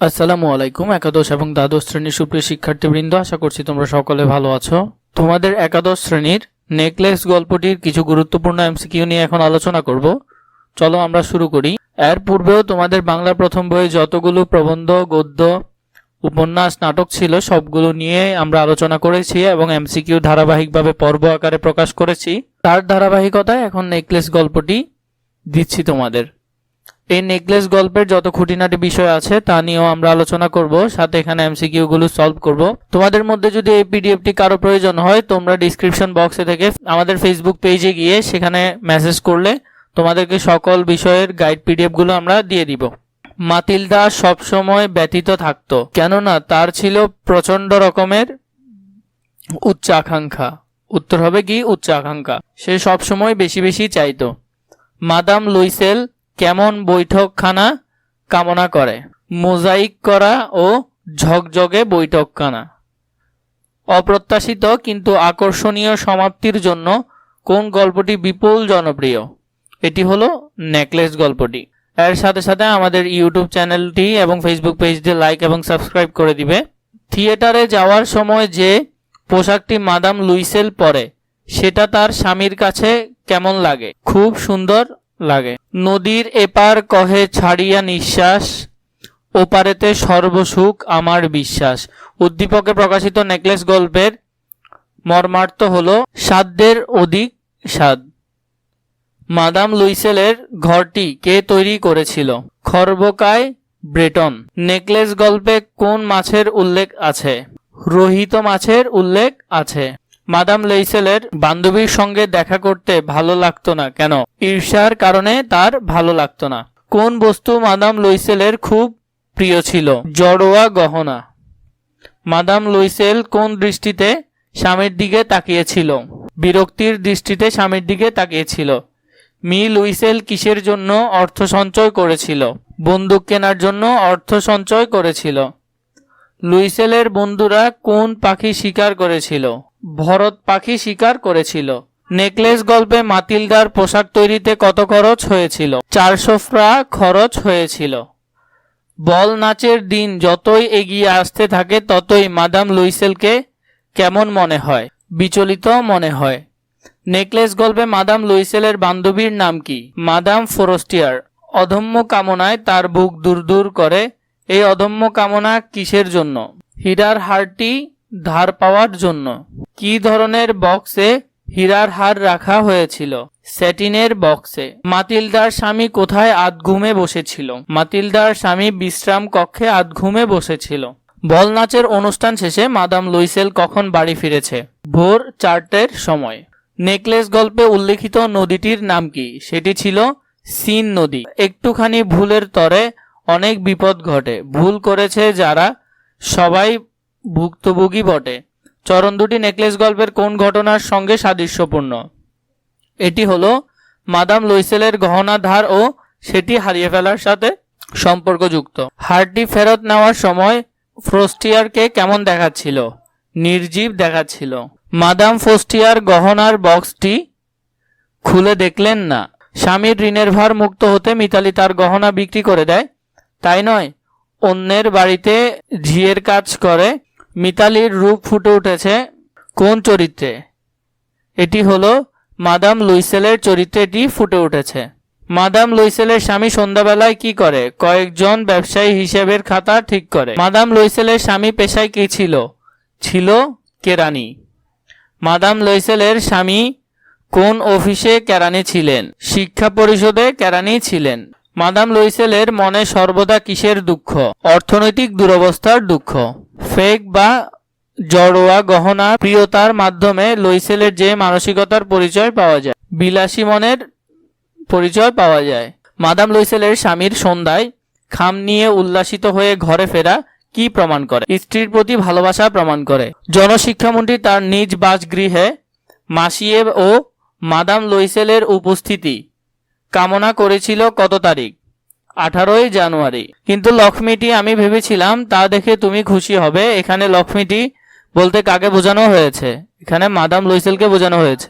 আসসালামু আলাইকুম, একাদশ এবং দ্বাদশ শ্রেণির সুপ্রিয় শিক্ষার্থীবৃন্দ, আশা করছি তোমরা সকলে ভালো আছো। তোমাদের একাদশ শ্রেণির নেকলেস গল্পটির কিছু গুরুত্বপূর্ণ এমসিকিউ নিয়ে এখন আলোচনা করব। চলো আমরা শুরু করি। এর পূর্বেও তোমাদের বাংলা প্রথম বইয়ে যতগুলো প্রবন্ধ, গদ্য, উপন্যাস, নাটক ছিল, সবগুলো নিয়ে আমরা আলোচনা করেছি এবং এমসিকিউ ধারাবাহিকভাবে পর্ব আকারে প্রকাশ করেছি। তার ধারাবাহিকতায় এখন নেকলেস গল্পটি দিচ্ছি তোমাদের। এই নেকলেস গল্পের যত খুঁটিনাটি বিষয় আছে, তা নিয়েও আমরা আলোচনা করব, সাথে এখানে এমসিকিউ গুলো সলভ করব। তোমাদের মধ্যে যদি এই পিডিএফটি কারও প্রয়োজন হয়, তোমরা ডিসক্রিপশন বক্সে থেকে আমাদের ফেসবুক পেজে গিয়ে সেখানে মেসেজ করলে তোমাদেরকে সকল বিষয়ের গাইড পিডিএফগুলো আমরা দিয়ে দিব। মাতিলদা সবসময় ব্যতীত থাকতো, কেননা তার ছিল প্রচণ্ড রকমের উচ্চ আকাঙ্ক্ষা। উত্তর হবে কি? উচ্চ আকাঙ্ক্ষা। সে সবসময় বেশি বেশি চাইতো। মাদাম লুইসেল কেমন বৈঠকখানা কামনা করে? মোজাইক করা ও ঝকঝকে বৈঠকখানা। অপ্রত্যাশিত কিন্তু আকর্ষণীয় সমাপ্তির জন্য কোন গল্পটি বিপুল জনপ্রিয়? এটি হলো নেকলেস গল্পটি। এর সাথে সাথে আমাদের ইউটিউব চ্যানেলটি এবং ফেসবুক পেজটি লাইক এবং সাবস্ক্রাইব করে দিবে। থিয়েটারে যাওয়ার সময় যে পোশাকটি মাদাম লুইসেল পরে, সেটা তার স্বামীর কাছে কেমন লাগে? খুব সুন্দর লাগে। নদীর এপার কহে ছাড়িয়া নিঃশ্বাস, ওপারেতে সর্বসুখ আমার বিশ্বাস। উদ্দীপকে প্রকাশিত নেকলেস গল্পের মর্মার্থ হল সাধ্যের অধিক স্বাদ। মাদাম লুইসেলের ঘরটি কে তৈরি করেছিল? খর্বকায় ব্রেটন। নেকলেস গল্পে কোন মাছের উল্লেখ আছে? রোহিত মাছের উল্লেখ আছে। মাদাম লেইসেলের বান্ধবীর সঙ্গে দেখা করতে ভালো লাগতো না। কেন? ঈর্ষার কারণে তার ভালো লাগতো না। কোন বস্তু মাদাম লুইসেলের খুব প্রিয় ছিল? জড়োয়া গহনা। মাদাম লুইসেল কোন দৃষ্টিতে স্বামীর দিকে তাকিয়েছিল? বিরক্তির দৃষ্টিতে স্বামীর দিকে তাকিয়েছিল। মি লুইসেল কিসের জন্য অর্থ সঞ্চয় করেছিল? বন্দুক কেনার জন্য অর্থ সঞ্চয় করেছিল। লুইসেলের বন্ধুরা কোন পাখি শিকার করেছিল? ভরত পাখি শিকার করেছিল। নেকলেস গল্পে মাতিলদার পোশাক তৈরিতে কত খরচ হয়েছিল? চারশো ফ্রা খরচ হয়েছিল। বল নাচের দিন যতই এগিয়ে আসতে থাকে, ততই মাদাম লুইসেলকে কেমন মনে হয়? বিচলিত মনে হয়। নেকলেস গল্পে মাদাম লুইসেলের বান্ধবীর নাম কি? মাদাম ফোরস্টিয়ার। অধম্য কামনায় তার বুক দূর দূর করে। এই অধম্য কামনা কিসের জন্য? হীরার হারটি ধার পাওয়ার জন্য। কি ধরনের বক্সে হীরার হার রাখা হয়েছিল? স্যাটিনের বক্সে। মাতিলদার স্বামী কোথায় আধঘুমে বসেছিল? মাতিলদার স্বামী বিশ্রাম কক্ষে আধঘুমে বসেছিল। বল নাচের অনুষ্ঠান শেষে মাদাম লুইসেল কখন বাড়ি ফিরেছে? ভোর চারটের সময়। নেকলেস গল্পে উল্লেখিত নদীটির নাম কি? সেটি ছিল সিন নদী। একটুখানি ভুলের তরে অনেক বিপদ ঘটে। ভুল করেছে যারা, সবাই ভুক্তভোগী বটে। চরণ দুটি নেকলেস গল্পের কোন ঘটনার সঙ্গে সাদৃশ্যপূর্ণ? এটি হলো মাদাম লুইসেলের গহনা ধার ও সেটি হারিয়ে ফেলার সাথে সম্পর্কযুক্ত। হারটি ফেরত নেওয়ার সময় ফ্রস্টিয়ারকে কেমন দেখাচ্ছিল? নির্জীব দেখাচ্ছিল। মাদাম ফোস্টিয়ার গহনার বক্সটি খুলে দেখলেন না। স্বামীর ঋণের ভার মুক্ত হতে মিতালি তার গহনা বিক্রি করে দেয়। তাই নয়, অন্যের বাড়িতে ঝিয়ের কাজ করে মিতালির রূপ ফুটে উঠেছে কোন চরিত্রে? এটি হলো মাদাম লুইসেলের চরিত্রে এটি ফুটে উঠেছে। মাদাম লুইসেলের স্বামী সন্ধ্যাবেলায় কি করে? কয়েকজন ব্যবসায়ী হিসেবের খাতা ঠিক করে। মাদাম লুইসেলের স্বামী পেশায় কি ছিল? ছিল কেরানি। মাদাম লুইসেলের স্বামী কোন অফিসে কেরানি ছিলেন? শিক্ষা পরিষদে কেরানি ছিলেন। মাদাম লুইসেলের মনে সর্বদা কিসের দুঃখ? অর্থনৈতিক দুরবস্থার দুঃখ। ফেক বা জড়োয়া গহনা প্রিয়তার মাধ্যমে লুইসেলের যে মানসিকতার পরিচয় পাওয়া যায়, বিলাসী মনের পরিচয় পাওয়া যায়। মাদাম লুইসেলের স্বামীর সন্ধ্যায় খাম নিয়ে উল্লাসিত হয়ে ঘরে ফেরা কি প্রমাণ করে? স্ত্রীর প্রতি ভালোবাসা প্রমাণ করে। জনশিক্ষামন্ত্রী তার নিজ বাসগৃহে মাসিয়ে ও মাদাম লুইসেলের উপস্থিতি কামনা করেছিল কত তারিখ? আঠারোই জানুয়ারি। কিন্তু লক্ষ্মীটি, আমি ভেবেছিলাম, তা দেখে তুমি খুশি হবে। এখানে লক্ষ্মীটি বলতে কাকে বোঝানো হয়েছে? এখানে মাদাম লুইসেলকে বোঝানো হয়েছে।